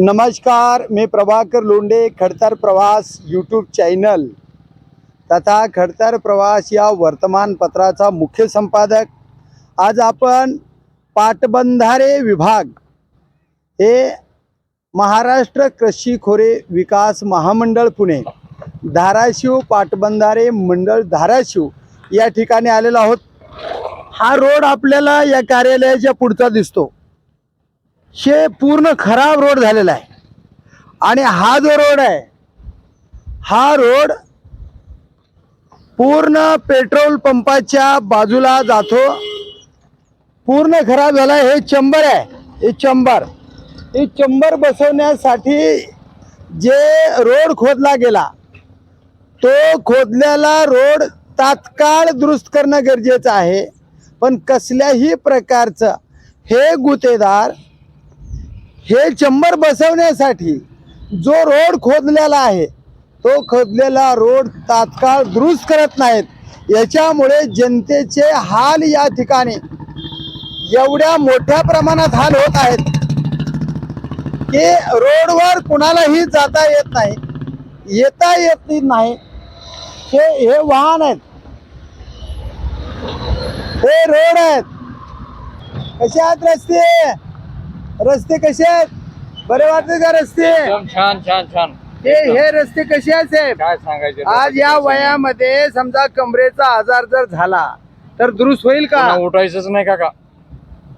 नमस्कार मी प्रभाकर लोंडे खडतर प्रवास यूट्यूब चॅनल तथा खडतर प्रवास या वर्तमानपत्राचा मुख्य संपादक. आज आपण पाटबंधारे विभाग हे महाराष्ट्र कृषी खोरे विकास महामंडळ पुणे धाराशिव पाटबंधारे मंडळ धाराशिव या ठिकाणी आलेलो आहोत. हा रोड आपल्याला या कार्यालयाच्या पुढचा दिसतो. हे पूर्ण खराब रोड झालेला आहे. आणि हा जो रोड आहे हा रोड पूर्ण पेट्रोल पंपाच्या बाजूला जातो. पूर्ण खराब झाला हे चंबर आहे. हे चंबर. हे चंबर बसवण्यासाठी जे रोड खोदला गेला तो खोदलेला रोड तात्काळ दुरुस्त करणं गरजेचं आहे. पण कसल्याही प्रकारचं हे गुतेदार हे चंबर बसवण्यासाठी जो रोड खोदलेला आहे तो खोदलेला रोड तात्काळ दुरुस्त करत नाहीत. याच्यामुळे जनतेचे हाल या ठिकाणी एवढ्या मोठ्या प्रमाणात हाल होत आहेत की रोडवर कुणालाही जाता येत नाही येता येत नाही. हे हे वाहन आहेत. हे रोड आहेत. कसे आहेत रस्ते? रस्ते कसे आहेत? बरे वाटते का रस्ते? एकदम छान छान छान. हे हे रस्ते कसे आहेत साहेब? काय सांगायचं आज या वयामध्ये समजा कमरेचा आजार जर झाला तर दुरुस्त होईल का? पुन्हा उठायचंच नाही काका.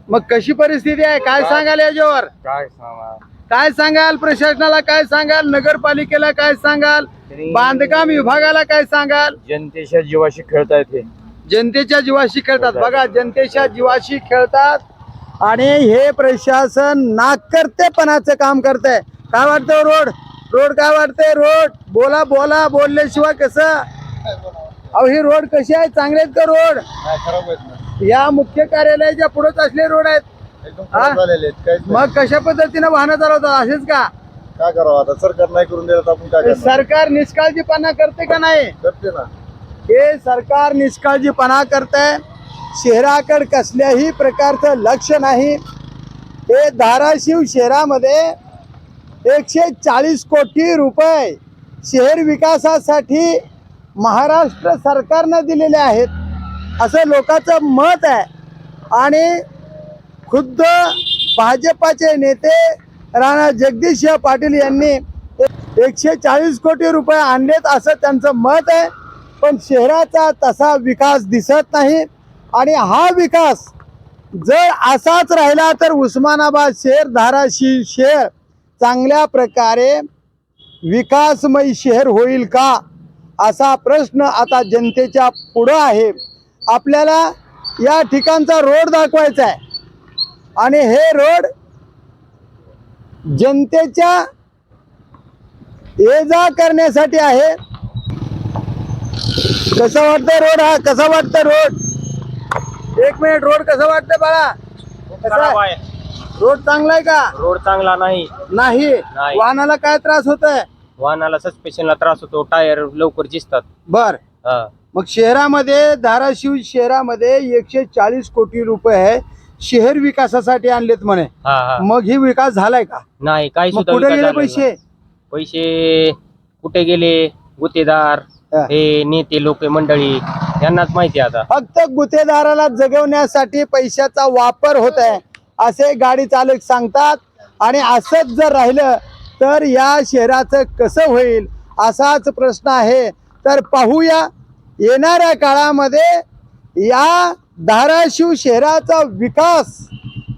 मग कशी परिस्थिती आहे? काय सांगाल याच्यावर? काय सांगा? काय सांगाल प्रशासनाला? काय सांगाल? नगरपालिकेला काय सांगाल? बांधकाम विभागाला काय सांगाल? जनतेच्या जीवाशी खेळतायत हे. जनतेच्या जीवाशी खेळतात. बघा जनतेच्या जीवाशी खेळतात आणि हे प्रशासन नाकर्तेपणाचं काम करतंय. काय वाटतं रोड? रोड काय वाटतंय? रोड? बोला बोला बोलल्याशिवाय कसं? अहो ही रोड कशी आहे? चांगले आहेत का रोड? या मुख्य कार्यालयाच्या पुढेच असले रोड आहेत. हा? मग कशा पद्धतीनं वाहनं चालवतात? असेच का? काय करावं आता? सरकार नाही करून दिलं तर आपण काय हे सरकार निष्काळजीपणा करते का नाही? करते ना. हे सरकार निष्काळजीपणा करतंय. शहराकडे कसल्याही प्रकारचं लक्ष नाही. हे धाराशिव शहरामध्ये एकशे चाळीस कोटी रुपये शहर विकासासाठी महाराष्ट्र सरकारनं दिलेले आहेत. असं लोकांचं मत आहे. आणि खुद्द भाजपाचे नेते राणा जगदीश पाटील यांनी एकशे चाळीस कोटी रुपये आणलेत असं त्यांचं मत आहे. पण शहराचा तसा विकास दिसत नाही. आणि हा विकास जर असाच राहिला तर उस्मानाबाद शहर धाराशिव शहर चांगल्या प्रकारे विकासमयी शहर होईल का? असा प्रश्न आता जनतेच्या पुढं आहे. आपल्याला या ठिकाणचा रोड दाखवायचा आहे. आणि हे रोड जनतेच्या ये जा करण्यासाठी आहे. कसं वाटतं रोड हा? कसा वाटतं रोड एक मिनिट रोड कसं वाटतं बाळा? खराब कसा आहे? रोड चांगला आहे का? रोड चांगला नाही. नाही? नाही. वाहनाला काय त्रास होत आहे वाहनाला सस्पेन्शनला त्रास होतो टायर लवकर जिसतात बर. हा. मग शहरामध्ये धाराशिव शहरामध्ये एकशे चाळीस कोटी रुपये शहर विकासासाठी आणलेत म्हणे. हा हा. मग ही विकास झालाय का? नाही काही मग सुद्धा कुठे विकास गेले झालेला पैसे. पैसे कुठे गेले? गुत्तेदार हा. हे नेते लोक मंडळी यांनाच माहिती आता. फक्त गुत्तेदाराला जगवण्यासाठी पैशाचा वापर होत आहे असे गाडी चालक सांगतात. आणि असंच जर राहिलं तर या शहराचं कसं होईल असाच प्रश्न आहे. तर पाहूया येणाऱ्या काळामध्ये या धाराशिव शहराचा विकास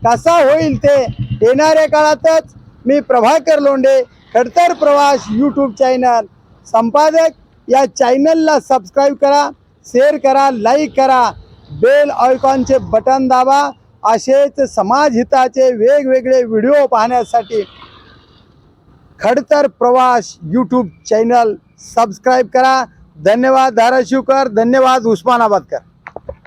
कसा होईल ते येणाऱ्या काळातच मी प्रभाकर लोंढे खडतर प्रवास यूट्यूब चॅनल संपादक या चॅनलला सबस्क्राईब करा शेअर करा लाईक करा बेल आयकॉनचे बटन दाबा असेच समाजहिताचे वेगवेगळे व्हिडिओ पाहण्यासाठी खडतर प्रवास यूट्यूब चॅनल सबस्क्राईब करा. धन्यवाद धाराशिवकर. धन्यवाद उस्मानाबादकर.